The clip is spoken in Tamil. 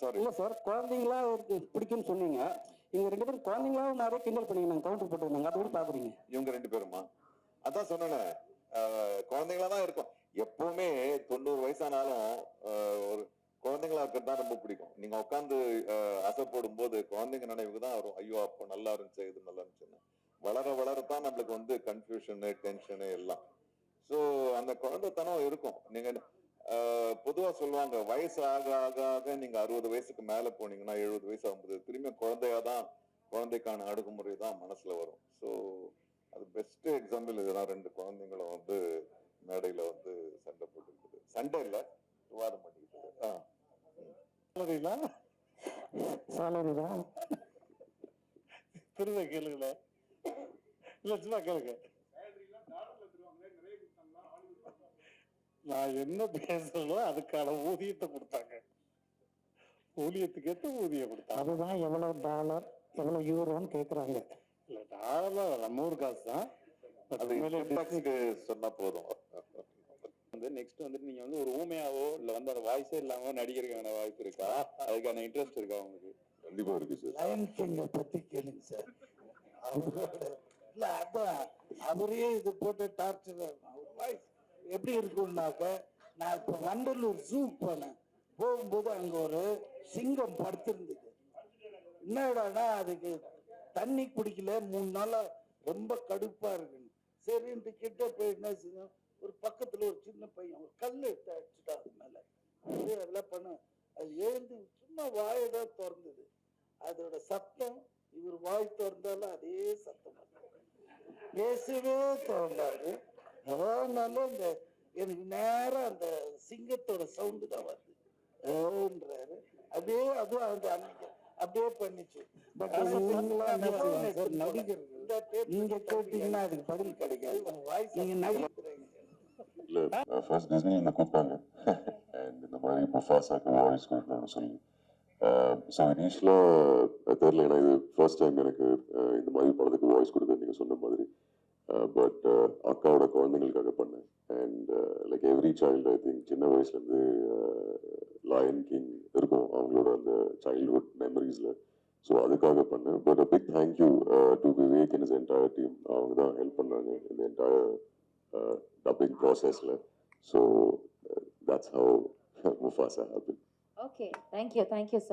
சாரி இல்ல சார் குழந்தைங்களா பிடிக்கும்னு சொன்னீங்க. இவங்க ரெண்டு பேரும் குழந்தைங்களா நிறைய கிண்டல் பண்ணிருந்தாங்க கவுண்டர் போட்டுருந்தாங்க அதை எப்படி பாக்குறீங்க. இவங்க ரெண்டு பேருமா? அதான் சொன்னேனே. குழந்தைங்களா தான் இருக்கும். எப்பவுமே தொண்ணூறு வயசானாலும் ஒரு குழந்தைங்களா இருக்கிறது தான் ரொம்ப பிடிக்கும். நீங்க உட்காந்து அசை போடும்போது குழந்தைங்க நினைவுக்கு தான் வரும். ஐயோ அப்போ நல்லா இருந்துச்சு இது நல்லா இருந்துச்சுன்னு வளர வளரத்தான் நம்மளுக்கு வந்து கன்ஃபியூஷனு டென்ஷனு எல்லாம். ஸோ அந்த குழந்தைத்தனம் இருக்கும். நீங்க பொதுவா சொல்லுவாங்க வயசு ஆக ஆக ஆக நீங்க அறுபது வயசுக்கு மேல போனீங்கன்னா எழுபது வயசு ஆகும்போது திரும்பி குழந்தையா தான் குழந்தைக்கான அணுகுமுறை தான் மனசுல வரும். ஸோ அது பெஸ்ட் எக்ஸாம்பிள் இதுதான் ரெண்டு குழந்தைங்களும் வந்து மேடையில வந்து சண்டை போட்டுக்கிட்டு சண்டை இல்ல விவாதம் பண்ணிக்கிட்டு ஆ. சொல்றீங்களா சாலரி தான் திரும்ப கேளுங்கள இல்ல சும்மா கேளுங்க. நான் என்ன பேசுறனோ அதுக்கான ஊதியத்தை கொடுத்தாங்க. ஊதியத்துக்கு ஏத்த ஊதியம் கொடுத்தாங்க. அதுதான் எவ்வளவு டாலர் எவ்வளவு யூரோன்னு கேக்குறாங்க. இல்ல டாலர்ல நம்ம ஊர் காசு தான். சொன்னா போதும். வந்து நெக்ஸ்ட் வந்துட்டு நீங்க வந்து ஒரு ஊமையாவோ இல்ல வந்து அந்த வாய்ஸே இல்லாம நடிக்கிறதுக்கான வாய்ப்பு இருக்கா? அதுக்கான இன்ட்ரெஸ்ட் இருக்கா உங்களுக்கு? கண்டிப்பா இருக்கு சார் லயன் கிங்க பத்தி கேளுங்க சார் அவரோட இல்ல அதான் அவரே இது போட்டு டார்ச்சர் அவர் வாய்ஸ் எப்படி இருக்கும்னாக்க நான் இப்ப வண்டலூர் ஜூ போனேன். போகும்போது அங்க ஒரு சிங்கம் படுத்திருந்தது. என்னடானா அதுக்கு? தண்ணி குடிக்கல மூணு நாளா ரொம்ப கடுப்பா இருக்குன்னு. சரின்ட்டு கிட்ட போய் என்ன செஞ்சோம்? ஒரு பக்கத்துல ஒரு சின்ன பையன் ஒரு கல் எடுத்து அடிச்சுட்டா அது மேல. அப்படியே அதெல்லாம் பண்ண அது எழுந்து சும்மா வாயதான் திறந்தது. அதோட சத்தம் இவர் வாய் திறந்தாலும் அதே சத்தம். பேசவே திறந்தாரு எவ்வளோனாலும் அந்த எனக்கு நேரா அந்த சிங்கத்தோட சவுண்டு தான் வருது. ஓன்றாரு அப்படியே அதுவும் அந்த அன்னைக்கு அப்படியே பண்ணிச்சு. பட் நடிகர்கள் நீங்க கேட்டீங்கன்னா அதுக்கு பதில் கிடைக்காது. வாய்ஸ் நீங்க நடிக்கிறீங்க இல்ல ஃபர்ஸ்ட் டிஸ்னி என்ன கூப்பிட்டாங்க? அண்ட் இந்த மாதிரி முஃபாசாக்கு வாய்ஸ் கொடுக்கணும்னு சொல்லி. ஸோ இனிஷியலாக தெரில ஏன்னா இது ஃபர்ஸ்ட் டைம் எனக்கு uh, இந்த மாதிரி படத்துக்கு வாய்ஸ் கொடுக்க நீங்கள் சொன்ன மாதிரி. Uh, பட் uh, அக்காவோட குழந்தைங்களுக்காக பண்ணேன். And like every child I think சின்ன வயசுலேருந்து லயன் uh, கிங் இருக்கும். அவங்களோட அந்த சைல்ட்ஹுட் மெமரிஸில் ஸோ அதுக்காக பண்ணேன். But a big thank you to Vivek and his entire team அவங்க தான் ஹெல்ப் பண்ணாங்க இந்த என்டையர் டப்பிங் ப்ராசஸில் so that's how Mufasa Mufasa okay thank you thank you sir.